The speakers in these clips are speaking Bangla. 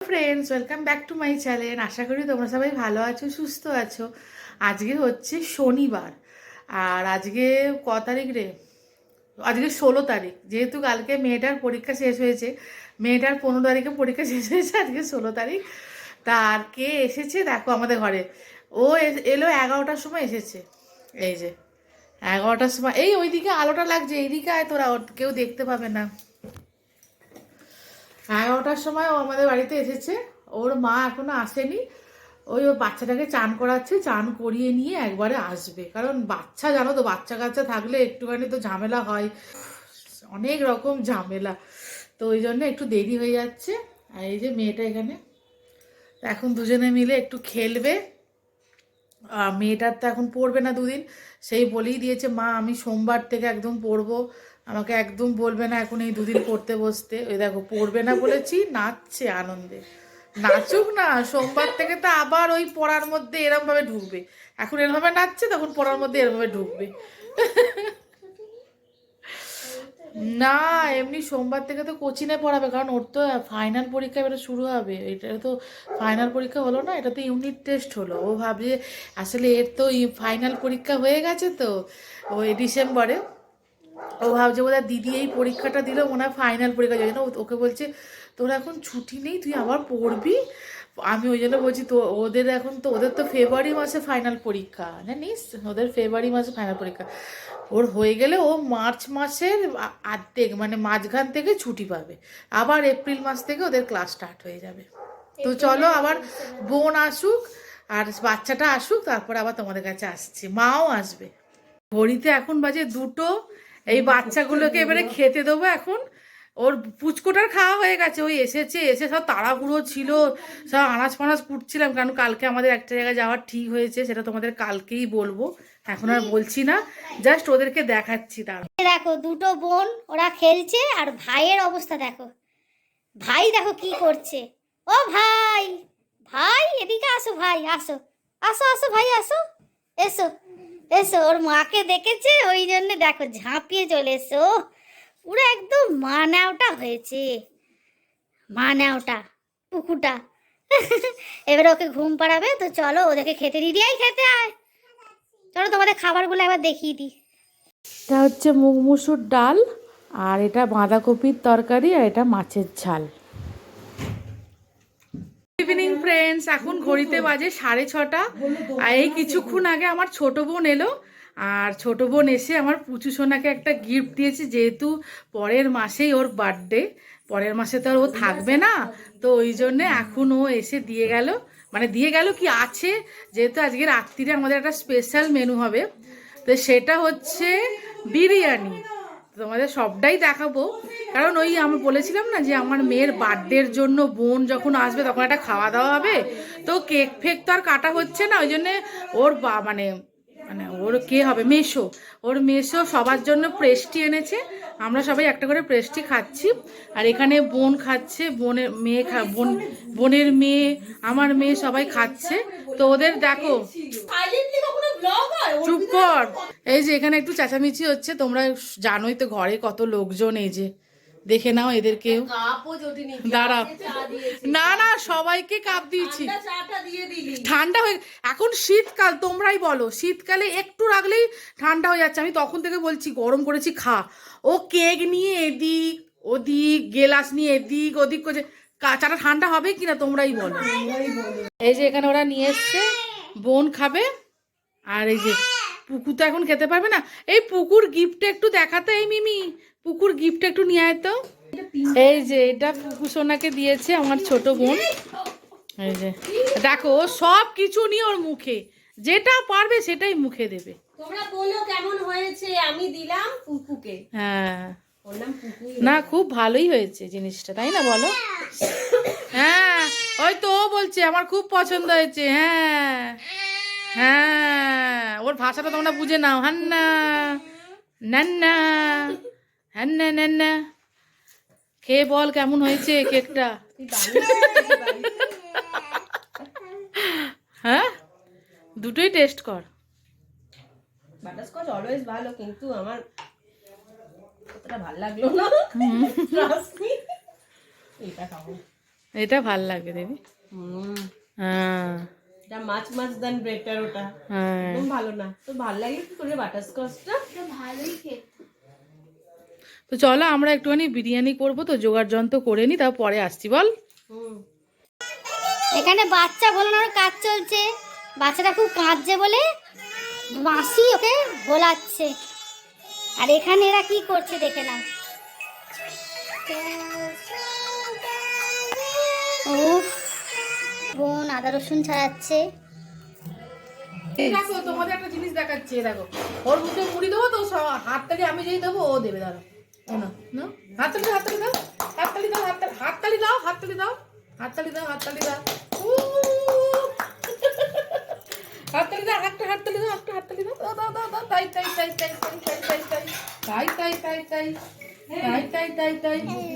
Friends welcome back to my channel আশা করি তোমরা সবাই ভালো আছো, সুস্থ আছো। আজকে হচ্ছে শনিবার। আর আজকে ক তারিখ রে? আজকে ষোলো তারিখ। যেহেতু কালকে মেয়েটার পরীক্ষা শেষ হয়েছে, মেয়েটার পনেরো তারিখে পরীক্ষা শেষ হয়েছে আজকে ষোলো তারিখ। তা আর কে এসেছে দেখো আমাদের ঘরে। ও এলো এগারোটার সময় এসেছে। এই যে, এগারোটার সময়, এই ওইদিকে আলোটা লাগছে, এইদিকে আয় তোরা কেউ দেখতে পাবে না। এগারোটার সময় ও আমাদের বাড়িতে এসেছে। ওর মা এখনও আসেনি। ওই ওর বাচ্চাটাকে চান করাচ্ছে, চান করিয়ে নিয়ে একবারে আসবে। কারণ বাচ্চা, জানো তো, বাচ্চা কাচ্চা থাকলে একটুখানি তো ঝামেলা হয়। অনেক রকম ঝামেলা। তো ওই জন্য একটু দেরি হয়ে যাচ্ছে। আর এই যে মেয়েটা এখানে। এখন দুজনে মিলে একটু খেলবে। মেয়েটার তো এখন পড়বে না দুদিন। সেই বলেই দিয়েছে, মা, আমি সোমবার থেকে একদম পড়ব। আমাকে একদম বলবে না এখন এই দুদিন পড়তে বসতে। ওই দেখো, পড়বে না বলেছি, নাচছে আনন্দে। নাচুক না, সোমবার থেকে তো আবার ওই পড়ার মধ্যে এরম ভাবে ঢুকবে। এখন এরমভাবে নাচছে, তখন পড়ার মধ্যে এরমভাবে ঢুকবে। না, এমনি সোমবার থেকে তো কোচিনে পড়াবে, কারণ ওর তো ফাইনাল পরীক্ষা এবারে শুরু হবে। এটা তো ফাইনাল পরীক্ষা হলো না, এটা তো ইউনিট টেস্ট হলো। ও ভাবছে, আসলে এর তো ফাইনাল পরীক্ষা হয়ে গেছে তো, ওই ডিসেম্বরে। ও ভাবছে বোধহয় দিদি এই পরীক্ষাটা দিল মনে হয় ফাইনাল পরীক্ষা যাবে না ওকে বলছে তোর এখন ছুটি নেই তুই আবার পড়বি? আমি ওই জন্য বলছি তো ওদের এখন তো ওদের তো ফেব্রুয়ারি মাসে ফাইনাল পরীক্ষা জানিস? ওদের ফেব্রুয়ারি মাসে ফাইনাল পরীক্ষা। ওর হয়ে গেলে ও মার্চ মাসের আর্ধেক মানে মাঝখান থেকে ছুটি পাবে। আবার এপ্রিল মাস থেকে ওদের ক্লাস স্টার্ট হয়ে যাবে। তো চলো আবার বোন আসুক আর বাচ্চাটা আসুক তারপর আবার তোমাদের কাছে আসছি। মাও আসবে। ঘড়িতে এখন বাজে দুটো এই বাচ্চাগুলোকে এবারে খেতে দেবো এখন। ওর পুচকোটার খাওয়া হয়ে গেছে, ওই এসেছে, এসে সব তাড়াহুড়ো ছিল, সব আনাজ ফানাজ কুটছিলাম, কারণ কালকে আমাদের একটা জায়গায় যাওয়ার ঠিক হয়েছে, সেটা তোমাদের কালকেই বলব। এখন আর বলছি না জাস্ট ওদেরকে দেখাচ্ছি তার। দেখো, দুটো বোন, ওরা খেলছে, আর ভাইয়ের অবস্থা দেখো। ভাই দেখো কি করছে। ও ভাই ভাই, এদিকে আসো ভাই, আসো। আসো আসো ভাই, আসো। এসো। এসো, ওর মাকে দেখেছে? ওই জন্য দেখো, ঝাঁপিয়ে চলে এসো। পুরো একদম মানাওটা হয়েছে। মানাওটা পুকুটা এবারে ওকে ঘুম পাড়াবে, তো চলো ওদেরকে খেতে দিদি আয় খেতে আয় চলো তোমাদের খাবারগুলো একবার দেখিয়ে দিই। এটা হচ্ছে মুগ মুসুর ডাল, আর এটা বাঁধাকপির তরকারি, আর এটা মাছের ঝাল। ফ্রেন্ডস এখন ঘড়িতে বাজে সাড়ে ছটা। আর এই কিছুক্ষণ আগে আমার ছোট বোন এলো আর ছোট বোন এসে আমার পুচু সোনাকে একটা গিফট দিয়েছে যেহেতু পরের মাসেই ওর বার্থডে পরের মাসে তো আর ও থাকবে না। তো ওই জন্যে এখন ও এসে দিয়ে গেল মানে দিয়ে গেল কি আছে যেহেতু আজকে রাত্রিরে আমাদের একটা স্পেশাল মেনু হবে। তো সেটা হচ্ছে বিরিয়ানি। তোমাদের সবটাই দেখাবো। কারণ ওই আমি বলেছিলাম না যে আমার মেয়ের বার্থডের জন্য বোন যখন আসবে তখন একটা খাওয়া দাওয়া হবে। তো কেক ফেক তো আর কাটা হচ্ছে না, ওই জন্যে ওর বা মানে মানে ওর কে হবে? মেশো ওর মেশো সবার জন্য প্রেস্টি এনেছে। আমরা সবাই একটা করে প্রেস্টি খাচ্ছি। আর এখানে বোন খাচ্ছে, বোনের মেয়ে খা, বোন, বোনের মেয়ে, আমার মেয়ে সবাই খাচ্ছে। তো ওদের দেখো। চুপ কর। এই যে এখানে একটু চেঁচামেচি হচ্ছে তোমরা জানোই তো ঘরে কত লোকজন এই যে। দেখে নাও এদেরকেও দাঁড়াও। না না সবাইকে কাপ দিয়েছি। ঠান্ডা হয়ে এখন শীতকাল তোমরাই বলো। শীতকালে একটু রাখলেই ঠান্ডা হয়ে যাচ্ছে। আমি তখন থেকে বলছি গরম করেছি খা। ও কেক নিয়ে এদিক ওদিক গেলাস নিয়ে এদিক ওদিক করছে কা- চাটা ঠান্ডা হবে কিনা তোমরাই বলো। এই যে এখানে ওরা নিয়ে এসছে। বোন খাবে। আর এই যে পুকুর তো এখন খেতে পারবে না। এই পুকুর গিফটটা একটু দেখাতে এই মিমি। পুকুর গিফট একটু নিয়ে আয় তো। এই যে এটা পুকু সোনাকে দিয়েছে আমার ছোট বোন। এই যে দেখো সব কিছু নিয়ে ওর মুখে। যেটা পারবে সেটাই মুখে দেবে। তোমরা বলো কেমন হয়েছে আমি দিলাম পুকুকে। হ্যাঁ। না খুব ভালোই হয়েছে জিনিসটা তাই না বলো? হ্যাঁ ওই তো ও বলছে আমার খুব পছন্দ হয়েছে হ্যাঁ। হ্যাঁ ওর ভাষাটা তোমরা বুঝে নাও। হান্না নান্না হান্না নান্না খেয়ে বল কেমন হয়েছে কেকটা? হ্যাঁ দুটোই টেস্ট কর। বাটারস্কচ অলওয়েজ ভালো কিন্তু আমার অতটা ভালো লাগল না। এটা খাব। এটা ভালো লাগবে দেবী। হুম। হ্যাঁ। এটা মাছ মাছ দেন বেটার ওটা। হ্যাঁ। একদম ভালো না। তো ভালো লাগে কি করে বাটারস্কচটা তো চলো আমরা একটুখানি বিরিয়ানি করব তো জোগাড় যন্ত্র করে নি তারপর পরে আসছি বল। এখানে বাচ্চা ভোলানোর কাজ চলছে। বাচ্চাটা খুব কাঁদছে বলে মাসি ওকে ভোলাচ্ছে আর এখানে এরা কি করছে দেখে নাও। উফ বোন আদা রসুন ছাড়াচ্ছে দেখো তোমাদের একটা জিনিস দেখাচ্ছে দেখো ওর মুখে মুড়ি দেবো তো হাততালি আমি যেই দেবো ও দেবে দাঁড়া হাততালি দাও হাততালি দাও হাততালি দাও হাততালি দাও হাততালি দাও হাততালি দাও হাততালি দাও! হাততালি দাও একটা হাততালি দাও একটা হাততালি দাও দাও দাও দাও তাই তাই তাই তাই তাই তাই তাই তাই তাই তাই তাই তাই তাই তাই তাই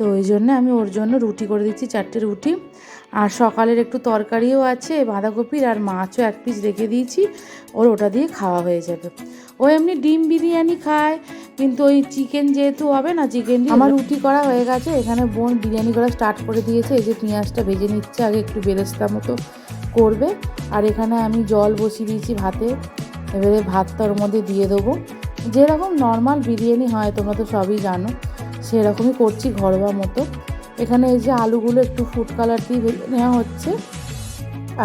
তো ওই জন্য আমি ওর জন্য রুটি করে দিচ্ছি চারটে রুটি। আর সকালের একটু তরকারিও আছে বাঁধাকপির আর মাছও এক পিস রেখে দিয়েছি ওর ওটা দিয়ে খাওয়া হয়ে যাবে। ও এমনি ডিম বিরিয়ানি খায় কিন্তু ওই চিকেন যেহেতু হবে না চিকেন আমার রুটি করা হয়ে গেছে এখানে বোন বিরিয়ানি করা স্টার্ট করে দিয়েছে এই যে পেঁয়াজটা ভেজে নিচ্ছে আগে একটু বেরেস্তা মতো করবে। আর এখানে আমি জল বসিয়ে দিয়েছি ভাতে এবারে ভাতটা ওর মধ্যে দিয়ে দেবো। যেরকম নর্মাল বিরিয়ানি হয় তোমরা তো সবই জানো। সেরকমই করছি ঘরোয়া মতো। এখানে এই যে আলুগুলো একটু ফুড কালার দিয়ে ভেজে নেওয়া হচ্ছে,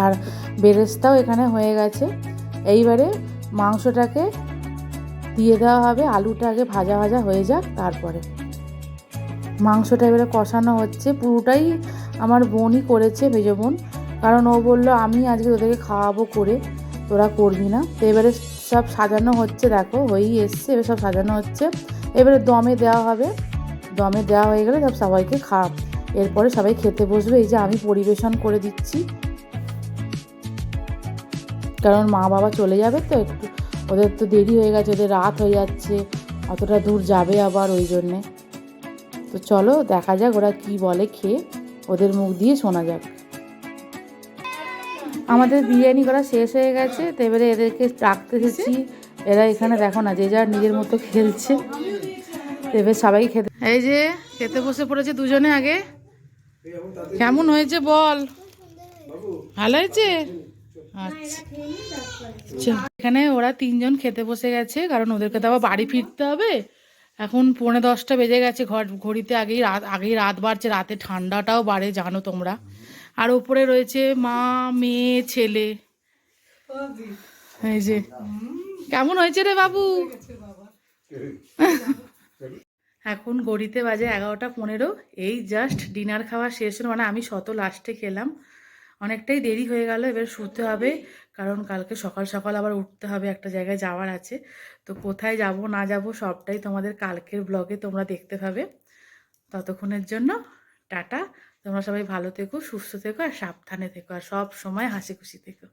আর বেরেস্তাও এখানে হয়ে গেছে। এইবারে মাংসটাকে দিয়ে দেওয়া হবে, আলুটা আগে ভাজা ভাজা হয়ে যাক, তারপরে। মাংসটা এবারে কষানো হচ্ছে, পুরোটাই আমার বোনই করেছে মেজো বোন। কারণ ও বলল, আমি আজকে তোদেরকে খাওয়াবো করে, তোরা করবি না। তো এবারে সব সাজানো হচ্ছে, দেখো, হয়েই এসছে, এবার সব সাজানো হচ্ছে। এবারে দমে দেওয়া হবে। দমে দেওয়া হয়ে গেলে সব সবাইকে খাওয়া এরপরে সবাই খেতে বসবে। এই যে আমি পরিবেশন করে দিচ্ছি। কারণ মা বাবা চলে যাবে তো একটু। ওদের তো দেরি হয়ে গেছে ওদের রাত হয়ে যাচ্ছে। অতটা দূর যাবে আবার ওই জন্যে। তো চলো দেখা যাক ওরা কি বলে খেয়ে। ওদের মুখ দিয়ে শোনা যাক। আমাদের বিরিয়ানি করা শেষ হয়ে গেছে। তো এবারে এদেরকে রাখতে এসেছি? এরা এখানে দেখো না যে যার নিজের মতো খেলছে। এবার সবাই খেতে এই যে খেতে বসে পড়েছে দুজনে আগে। কেমন হয়েছে বল? ভালো হয়েছে? আচ্ছা। এখানে ওরা তিনজন খেতে বসে গেছে কারণ ওদেরকে তো আবার বাড়ি ফিরতে হবে। এখন পৌনে দশটা বেজে গেছে ঘর ঘড়িতে আগেই রাত আগেই রাত বাড়ছে রাতে ঠান্ডাটাও বাড়ে জানো তোমরা। আর ওপরে রয়েছে মা মেয়ে ছেলে। এই যে। কেমন হয়েছে রে বাবু? এখন গড়িতে বাজে এগারোটা পনেরো। এই জাস্ট ডিনার খাওয়া শেষ হলো মানে আমি শত লাস্টে খেলাম। অনেকটাই দেরি হয়ে গেল, এবার শুতে হবে, কারণ কালকে সকাল সকাল আবার উঠতে হবে, একটা জায়গায় যাওয়ার আছে। তো কোথায় যাব, না যাব, সবটাই তোমাদের কালকের ব্লগে তোমরা দেখতে পাবে। ততক্ষণের জন্য টাটা। তোমরা সবাই ভালো থেকো, সুস্থ থেকো, আর সাবধানে থেকো, আর সব সময় হাসি খুশি থেকো।